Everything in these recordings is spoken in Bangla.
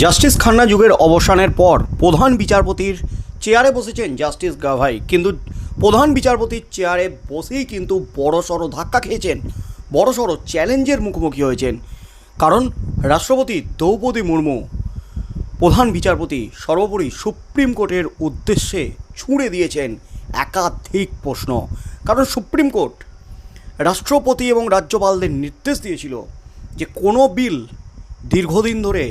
জাস্টিস খান্না যুগের অবসানের পর প্রধান বিচারপতির চেয়ারে বসেছেন জাস্টিস গাভাই। কিন্তু প্রধান বিচারপতির চেয়ারে বসেই কিন্তু বড়সড় ধাক্কা খেয়েছেন বড়সড় চ্যালেঞ্জের মুখোমুখি হয়েছেন। কারণ রাষ্ট্রপতি দ্রৌপদী মুর্মু প্রধান বিচারপতি সর্বোপরি সুপ্রিম কোর্টের উদ্দেশ্যে ছুঁড়ে দিয়েছেন একাধিক প্রশ্ন। কারণ সুপ্রিম কোর্ট রাষ্ট্রপতি এবং রাজ্যপালদের নির্দেশ দিয়েছিল যে কোনো বিল দীর্ঘদিন ধরে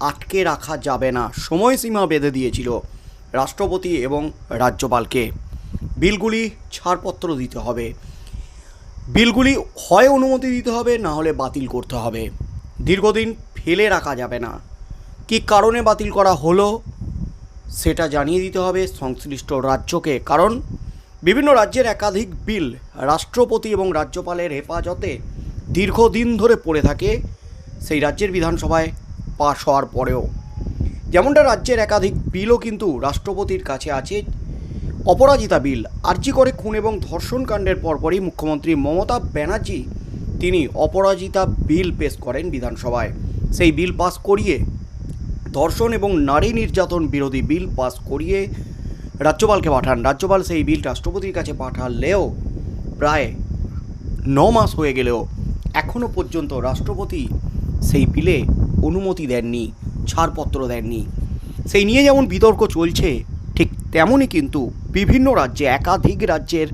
আটকে রাখা যাবে না। সময়সীমা বেঁধে দিয়েছিল রাষ্ট্রপতি এবং রাজ্যপালকে। বিলগুলি ছাড়পত্র দিতে হবে। বিলগুলি হয় অনুমতি দিতে হবে, না হলে বাতিল করতে হবে। দীর্ঘদিন ফেলে রাখা যাবে না। কী কারণে বাতিল করা হলো, সেটা জানিয়ে দিতে হবে সংশ্লিষ্ট রাজ্যকে। কারণ বিভিন্ন রাজ্যের একাধিক বিল রাষ্ট্রপতি এবং রাজ্যপালের হেফাজতে দীর্ঘদিন ধরে পড়ে থাকে। সেই রাজ্যের বিধানসভায় পাশ হওয়ার পরেও। যেমনটা রাজ্যের একাধিক বিলও কিন্তু রাষ্ট্রপতির কাছে আছে। অপরাজিতা বিল, আর্জি করে খুন এবং ধর্ষণ কাণ্ডের পরপরই মুখ্যমন্ত্রী মমতা ব্যানার্জি তিনি অপরাজিতা বিল পেশ করেন বিধানসভায়। সেই বিল পাস করিয়ে, ধর্ষণ এবং নারী নির্যাতন বিরোধী বিল পাস করিয়ে রাজ্যপালকে পাঠান। রাজ্যপাল সেই বিল রাষ্ট্রপতির কাছে পাঠালেও প্রায় ন মাস হয়ে গেলেও এখনও পর্যন্ত রাষ্ট্রপতি সেই বিলে অনুমতি দেননি, ছাড়পত্র দেননি। সেই নিয়ে যেমন বিতর্ক চলছে, ঠিক তেমনই কিন্তু বিভিন্ন রাজ্যে, একাধিক রাজ্যের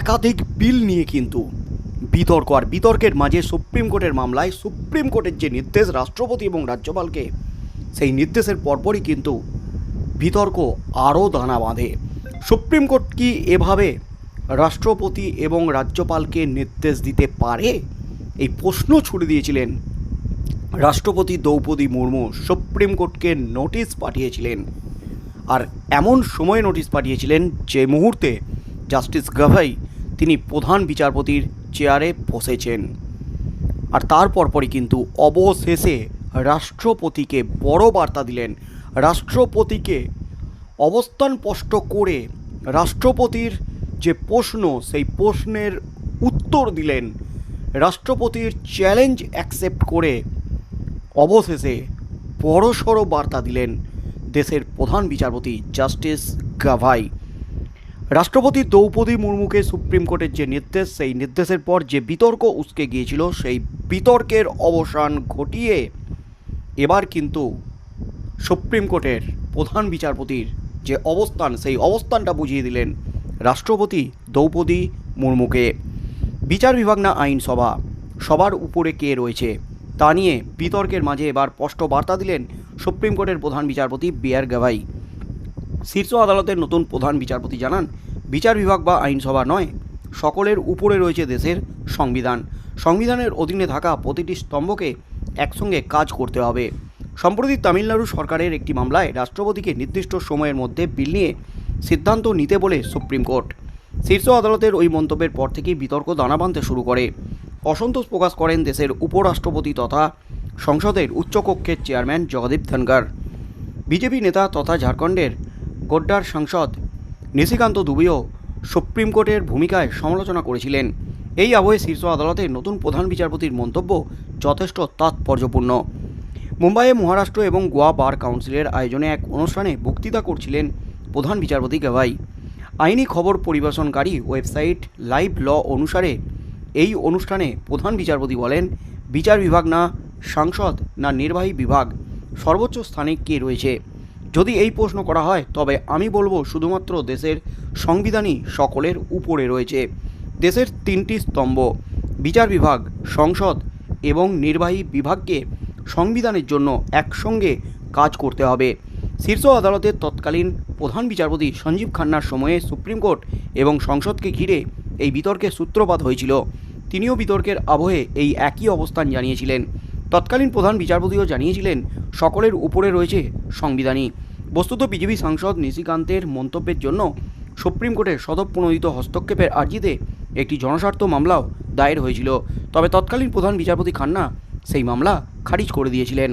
একাধিক বিল নিয়ে কিন্তু বিতর্ক। আর বিতর্কের মাঝে সুপ্রিম কোর্টের মামলায় সুপ্রিম কোর্টের যে নির্দেশ, রাষ্ট্রপতি এবং রাজ্যপালকে, সেই নির্দেশের পরপরই কিন্তু বিতর্ক আরও দানা বাঁধে। সুপ্রিম কোর্ট কি এভাবে রাষ্ট্রপতি এবং রাজ্যপালকে নির্দেশ দিতে পারে? এই প্রশ্ন ছুড়ে দিয়েছিলেন রাষ্ট্রপতি দ্রৌপদী মুর্মু সুপ্রিম কোর্টকে নোটিশ পাঠিয়েছিলেন। আর এমন সময় নোটিশ পাঠিয়েছিলেন যে মুহূর্তে জাস্টিস গাভাই তিনি প্রধান বিচারপতির চেয়ারে বসেছেন। আর তারপর পরই কিন্তু অবশেষে রাষ্ট্রপতিকে বড় বার্তা দিলেন। রাষ্ট্রপতিকে অবস্থান স্পষ্ট করে রাষ্ট্রপতির যে প্রশ্ন, সেই প্রশ্নের উত্তর দিলেন। রাষ্ট্রপতির চ্যালেঞ্জ অ্যাকসেপ্ট করে অবশেষে বড়সড় বার্তা দিলেন দেশের প্রধান বিচারপতি জাস্টিস গাভাই। রাষ্ট্রপতি দ্রৌপদী মুর্মুকে সুপ্রিম কোর্টের যে নির্দেশ, সেই নির্দেশের পর যে বিতর্ক উসকে গিয়েছিল, সেই বিতর্কের অবসান ঘটিয়ে এবার কিন্তু সুপ্রিম কোর্টের প্রধান বিচারপতির যে অবস্থান, সেই অবস্থানটা বুঝিয়ে দিলেন রাষ্ট্রপতি দ্রৌপদী মুর্মুকে। বিচার বিভাগ না আইনসভা, সবার উপরে কে রয়েছে? তা নিয়ে বিতর্কের মাঝে এবার স্পষ্ট বার্তা দিলেন সুপ্রিম কোর্টের প্রধান বিচারপতি বি আর গাভাই। শীর্ষ আদালতের নতুন প্রধান বিচারপতি জানান, বিচার বিভাগ বা আইনসভা নয়, সকলের উপরে রয়েছে দেশের সংবিধান। সংবিধানের অধীনে থাকা প্রতিটি স্তম্ভকে একসঙ্গে কাজ করতে হবে। সম্প্রতি তামিলনাড়ু সরকারের একটি মামলায় রাষ্ট্রপতিকে নির্দিষ্ট সময়ের মধ্যে বিল নিয়ে সিদ্ধান্ত নিতে বলে সুপ্রিম কোর্ট। শীর্ষ আদালতের ওই মন্তব্যের পর থেকেই বিতর্ক দানা বাঁধতে শুরু করে। অসন্তোষ প্রকাশ করেন দেশের উপরাষ্ট্রপতি তথা সংসদের উচ্চকক্ষের চেয়ারম্যান জগদীপ ধনগর বিজেপি নেতা তথা ঝাড়খণ্ডের গোড্ডার সাংসদ নিশিকান্ত দুবেও সুপ্রিম কোর্টের ভূমিকায় সমালোচনা করেছিলেন। এই আবহে শীর্ষ আদালতের নতুন প্রধান বিচারপতির মন্তব্য যথেষ্ট তাৎপর্যপূর্ণ। মুম্বাইয়ে মহারাষ্ট্র এবং গোয়া বার কাউন্সিলের আয়োজনে এক অনুষ্ঠানে বক্তৃতা করছিলেন প্রধান বিচারপতি গাভাই। আইনি খবর পরিবেশনকারী ওয়েবসাইট লাইভ ল অনুসারে এই অনুষ্ঠানে প্রধান বিচারপতি বলেন, বিচার বিভাগ না সাংসদ না নির্বাহী বিভাগ, সর্বোচ্চ স্থানে কে রয়েছে? যদি এই প্রশ্ন করা হয়, তবে আমি বলব শুধুমাত্র দেশের সংবিধানই সকলের উপরে রয়েছে। দেশের তিনটি স্তম্ভ, বিচার বিভাগ, সংসদ এবং নির্বাহী বিভাগকে সংবিধানের জন্য একসঙ্গে কাজ করতে হবে। শীর্ষ আদালতের তৎকালীন প্রধান বিচারপতি সঞ্জীব খান্নার সময়ে সুপ্রিম কোর্ট এবং সংসদকে ঘিরে এই বিতর্কের সূত্রপাত হয়েছিল। তিনিও বিতর্কের আবহে এই একই অবস্থান জানিয়েছিলেন। তৎকালীন প্রধান বিচারপতিও জানিয়েছিলেন, সকলের উপরে রয়েছে সংবিধানই। বস্তুত বিজেপি সাংসদ নিশিকান্তের মন্তব্যের জন্য সুপ্রিম কোর্টের স্বতঃপ্রণোদিত হস্তক্ষেপের আর্জিতে একটি জনস্বার্থ মামলাও দায়ের হয়েছিল। তবে তৎকালীন প্রধান বিচারপতি খান্না সেই মামলা খারিজ করে দিয়েছিলেন।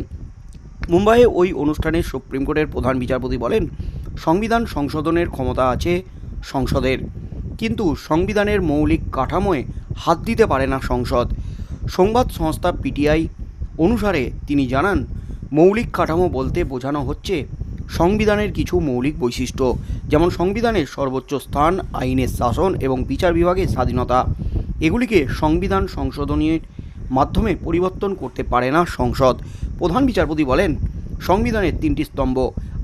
মুম্বাইয়ে ওই অনুষ্ঠানে সুপ্রিম কোর্টের প্রধান বিচারপতি বলেন, সংবিধান সংশোধনের ক্ষমতা আছে সংসদের। কিন্তু সংবিধানের মৌলিক কাঠামোয় হাত দিতে পারে না সংসদ। সংবাদ সংস্থা পিটিআই অনুসারে তিনি জানান, মৌলিক কাঠামো বলতে বোঝানো হচ্ছে সংবিধানের কিছু মৌলিক বৈশিষ্ট্য, যেমন সংবিধানের সর্বোচ্চ স্থান, আইনের শাসন এবং বিচার বিভাগের স্বাধীনতা। এগুলিকে সংবিধান সংশোধনীর মাধ্যমে পরিবর্তন করতে পারে না সংসদ। প্রধান বিচারপতি বলেন, সংবিধানের তিনটি স্তম্ভ,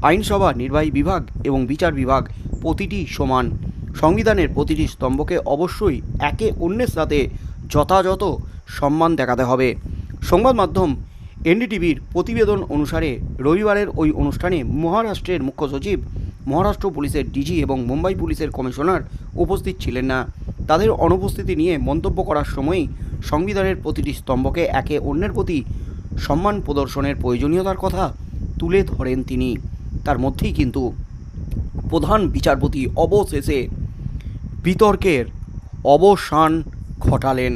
আইনসভা, নির্বাহী বিভাগ এবং বিচার বিভাগ প্রতিটি সমান। সংবিধানের প্রতিটি স্তম্ভকে অবশ্যই একে অন্যের সাথে যথাযথ সম্মান দেখাতে হবে। সংবাদ মাধ্যম এনডিটিভির প্রতিবেদন অনুসারে রবিবারের ওই অনুষ্ঠানে মহারাষ্ট্রের মুখ্য সচিব, মহারাষ্ট্র পুলিশের ডিজি এবং মুম্বাই পুলিশের কমিশনার উপস্থিত ছিলেন না। তাদের অনুপস্থিতি নিয়ে মন্তব্য করার সময়ই সংবিধানের প্রতিটি স্তম্ভকে একে অন্যের প্রতি সম্মান প্রদর্শনের প্রয়োজনীয়তার কথা তুলে ধরেন তিনি। তার মধ্যেই কিন্তু প্রধান বিচারপতি অবশেষে বিতর্কের অবসান ঘটালেন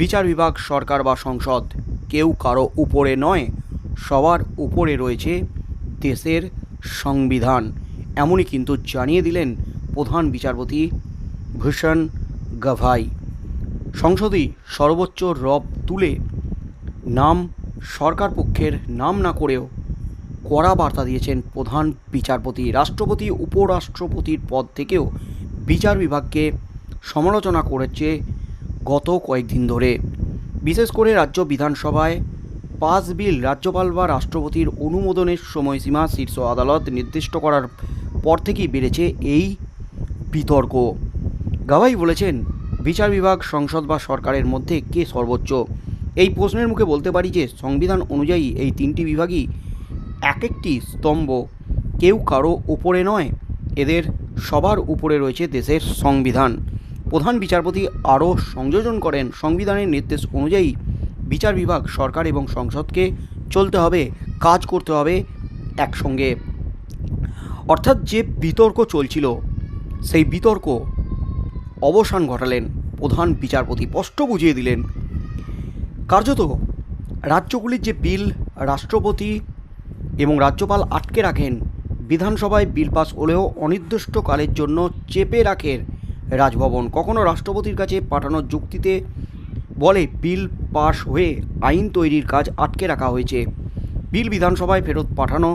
বিচার বিভাগ সরকার বা সংসদ। কেউ কারও উপরে নয়, সবার উপরে রয়েছে দেশের সংবিধান। এমনই কিন্তু জানিয়ে দিলেন প্রধান বিচারপতি ভূষণ গাভাই। সংসদই সর্বোচ্চ রব তুলে নাম সরকার পক্ষের নাম না করেও কড়া বার্তা দিয়েছেন প্রধান বিচারপতি। রাষ্ট্রপতি, উপরাষ্ট্রপতির পদ থেকেও বিচার বিভাগকে সমালোচনা করেছে গত কয়েকদিন ধরে। বিশেষ করে রাজ্য বিধানসভায় পাস বিল রাজ্যপাল বা রাষ্ট্রপতির অনুমোদনের সময়সীমা শীর্ষ আদালত নির্দিষ্ট করার পর থেকেই বেড়েছে এই বিতর্ক। গাভাই বলেছেন, বিচার বিভাগ, সংসদ বা সরকারের মধ্যে কে সর্বোচ্চ? এই প্রশ্নের মুখে বলতে পারি যে, সংবিধান অনুযায়ী এই তিনটি বিভাগই এক একটি স্তম্ভ, কেউ কারও উপরে নয়। এদের সবার উপরে রয়েছে দেশের সংবিধান। প্রধান বিচারপতি আরও সংযোজন করেন, সংবিধানের নির্দেশ অনুযায়ী বিচার বিভাগ, সরকার এবং সংসদকে চলতে হবে, কাজ করতে হবে একসঙ্গে। অর্থাৎ যে বিতর্ক চলছিল, সেই বিতর্ক অবসান ঘটালেন প্রধান বিচারপতি। স্পষ্ট বুঝিয়ে দিলেন, কার্যত রাজ্যগুলির যে বিল, রাষ্ট্রপতি এবং রাজ্যপাল আটকে রাখেন বিধানসভায় বিল পাস হলেও অনির্দিষ্টকালের জন্য চেপে রাখেন রাজভবন। কখনো রাষ্ট্রপতির কাছে পাঠানোর যুক্তিতে বলে বিল পাস হয়ে আইন তৈরির কাজ আটকে রাখা হয়েছে। বিল বিধানসভায় ফেরত পাঠানো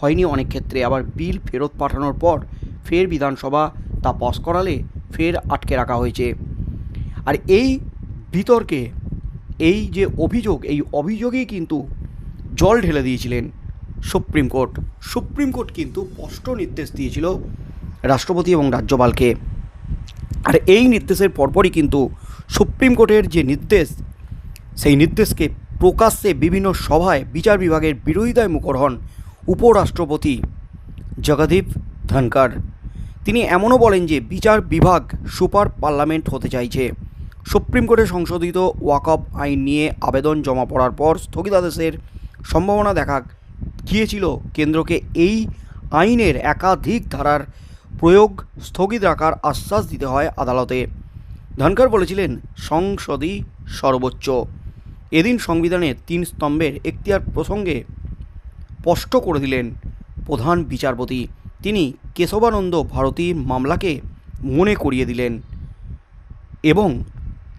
হয়নি অনেক ক্ষেত্রে। আবার বিল ফেরত পাঠানোর পর ফের বিধানসভা তা পাস করালে ফের আটকে রাখা হয়েছে। আর এই বিতর্কে এই যে অভিযোগ, এই অভিযোগেই কিন্তু জল ঢেলে দিয়েছিলেন। Supreme court. সুপ্রিম কোর্ট কিন্তু স্পষ্ট নির্দেশ দিয়েছিল রাষ্ট্রপতি এবং রাজ্যপালকে। আর এই নির্দেশের পরপরই কিন্তু সুপ্রিম কোর্টের যে নির্দেশ, সেই নির্দেশকে প্রকাশ্যে বিভিন্ন সভায় বিচার বিভাগের বিরোধিতায় মুখর হন উপরাষ্ট্রপতি জগদীপ ধনকর তিনি এমনও বলেন যে বিচার বিভাগ সুপার পার্লামেন্ট হতে চাইছে। সুপ্রিম কোর্টে সংশোধিত ওয়াকফ আইন নিয়ে আবেদন জমা পড়ার পর স্থগিতাদেশের সম্ভাবনা দেখা গিয়েছিল কেন্দ্রকে এই আইনের একাধিক ধারার প্রয়োগ স্থগিত রাখার আশ্বাস দিতে হয় আদালতে। ধনকর বলেছিলেন, সংসদই সর্বোচ্চ। এদিন সংবিধানের তিন স্তম্ভের এখতিয়ার প্রসঙ্গে স্পষ্ট করে দিলেন প্রধান বিচারপতি। তিনি কেশবানন্দ ভারতীর মামলাকে মনে করিয়ে দিলেন এবং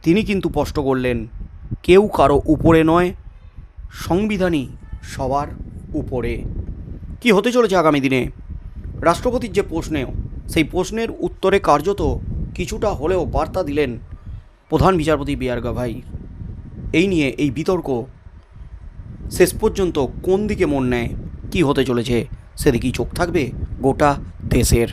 তিনি কিন্তু স্পষ্ট করলেন, কেউ কারও উপরে নয়, সংবিধানই সবার উপরে। কি হতে চলেছে আগামী দিনে? রাষ্ট্রপতির যে প্রশ্নেও, সেই প্রশ্নের উত্তরে কার্যত কিছুটা হলেও বার্তা দিলেন প্রধান বিচারপতি বিআর গাভাই। এই নিয়ে এই বিতর্ক শেষ পর্যন্ত কোন দিকে মন নেয়, কী হতে চলেছে, সেদিকেই চোখ থাকবে গোটা দেশের।